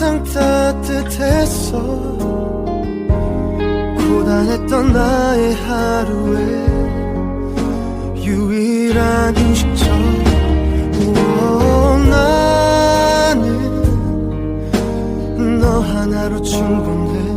항상 따뜻했어. 고단했던 나의 하루에 유일한 휴식처. 우와, 나는 너 하나로 충분해